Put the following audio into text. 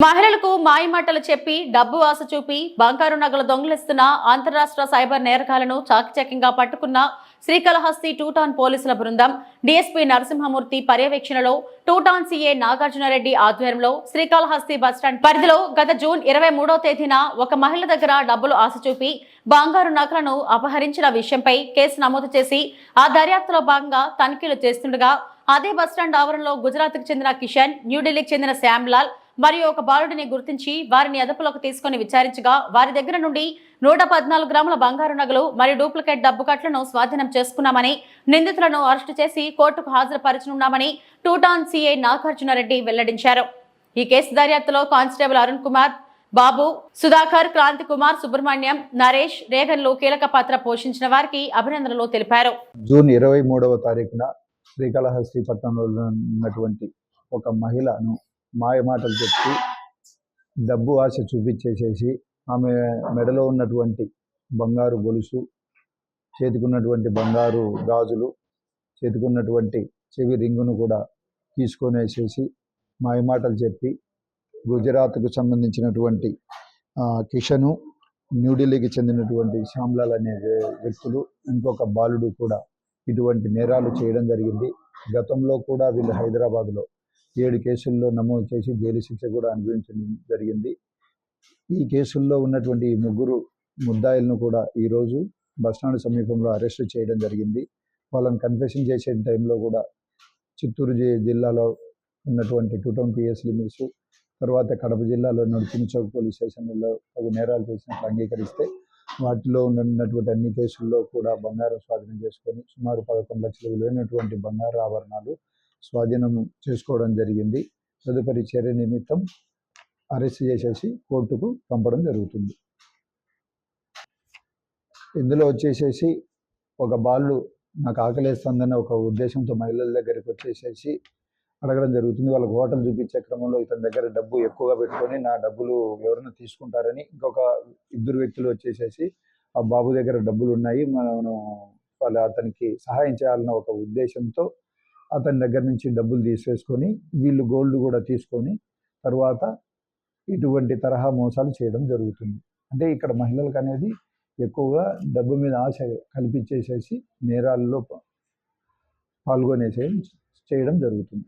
మహిళలకు మాయమాటలు చెప్పి డబ్బు ఆశ చూపి బంగారు నగలు దొంగిలిస్తున్న అంతరాష్ట్ర సైబర్ నేరకాలను చాకచక్యంగా పట్టుకున్న శ్రీకాళహస్తి టూటాన్ పోలీసుల బృందం డీఎస్పీ నరసింహమూర్తి పర్యవేక్షణలో టూటాన్ సీఏ నాగార్జునరెడ్డి ఆధ్వర్యంలో శ్రీకాళహస్తి బస్టాండ్ పరిధిలో గత జూన్ ఇరవై మూడో తేదీన ఒక మహిళ దగ్గర డబ్బులు ఆశ చూపి బంగారు నగలను అపహరించిన విషయంపై కేసు నమోదు చేసి ఆ దర్యాప్తులో భాగంగా తనిఖీలు చేస్తుండగా అదే బస్టాండ్ ఆవరణలో గుజరాత్కు చెందిన కిషన్ న్యూఢిల్లీకి చెందిన శ్యామ్లాల్ మరియు ఒక బాలుడిని గుర్తించి వారిని అదుపులోకి తీసుకుని విచారించగా వారి దగ్గర నుండి నూట పద్నాలుగు గ్రాముల బంగారు నగలు మరియు డూప్లికేట్ డబ్బు కట్లను స్వాధీనం చేసుకున్నామని నిందితులను అరెస్టు చేసి కోర్టుకు హాజరుపరచనున్నామని టూటాన్ సిఐ నాగార్జునరెడ్డి వెల్లడించారు. ఈ కేసు దర్యాప్తులో కానిస్టేబుల్ అరుణ్ కుమార్ బాబు సుధాకర్ క్రాంతి కుమార్ సుబ్రహ్మణ్యం నరేష్ రేగన్లు కీలక పాత్ర పోషించిన వారికి అభినందనలు తెలిపారు. జూన్ ఇరవై మూడవ తారీఖున శ్రీకాళహస్తి పట్టణంలో ఉన్నటువంటి ఒక మహిళను మాయమాటలు చెప్పి డబ్బు ఆశ చూపించేసేసి ఆమె మెడలో ఉన్నటువంటి బంగారు గొలుసు చేతికున్నటువంటి బంగారు గాజులు చేతికున్నటువంటి చెవి రింగును కూడా తీసుకొనేసేసి మాయమాటలు చెప్పి గుజరాత్కు సంబంధించినటువంటి కిషను న్యూఢిల్లీకి చెందినటువంటి శ్యామ్లాల్ అనే వ్యక్తులు ఇంకొక బాలుడు కూడా ఇటువంటి నేరాలు చేయడం జరిగింది. గతంలో కూడా వీళ్ళు హైదరాబాద్లో ఏడు కేసుల్లో నమోదు చేసి జైలు శిక్ష కూడా అనుభవించడం జరిగింది. ఈ కేసుల్లో ఉన్నటువంటి ముగ్గురు ముద్దాయిలను కూడా ఈరోజు బస్టాండ్ సమీపంలో అరెస్టు చేయడం జరిగింది. వాళ్ళని కన్ఫెషన్ చేసే టైంలో కూడా చిత్తూరు జి- జిల్లాలో ఉన్నటువంటి టూ టౌన్ పిఎస్ లిమిట్స్ తర్వాత కడప జిల్లాలో నడిచిన చౌక్ పోలీస్ స్టేషన్లలో తగు నేరాలు చేసినట్లు అంగీకరిస్తే వాటిలో ఉన్నటువంటి అన్ని కేసుల్లో కూడా బంగారం స్వాధీనం చేసుకొని సుమారు పదకొండు లక్షల విలువైనటువంటి బంగారు ఆభరణాలు స్వాధీనం చేసుకోవడం జరిగింది. తదుపరి చర్య నిమిత్తం అరెస్ట్ చేసేసి కోర్టుకు పంపడం జరుగుతుంది. ఇందులో వచ్చేసేసి ఒక బాలు నాకు ఆకలేస్తుందన్న ఒక ఉద్దేశంతో మహిళల దగ్గరికి వచ్చేసేసి అడగడం జరుగుతుంది. వాళ్ళకి హోటల్ చూపించే క్రమంలో ఇతని దగ్గర డబ్బు ఎక్కువగా పెట్టుకొని నా డబ్బులు ఎవరైనా తీసుకుంటారని ఇంకొక ఇద్దరు వ్యక్తులు వచ్చేసేసి ఆ బాబు దగ్గర డబ్బులు ఉన్నాయి. మనం వాళ్ళు అతనికి సహాయం చేయాలన్న ఒక ఉద్దేశంతో అతని దగ్గర నుంచి డబ్బులు తీసేసుకొని వీళ్ళు గోల్డ్ కూడా తీసుకొని తర్వాత ఇటువంటి తరహా మోసాలు చేయడం జరుగుతుంది. అంటే ఇక్కడ మహిళలకు అనేది ఎక్కువగా డబ్బు మీద ఆశ కల్పించేసేసి నేరాల్లో పాల్గొనేసే చేయడం జరుగుతుంది.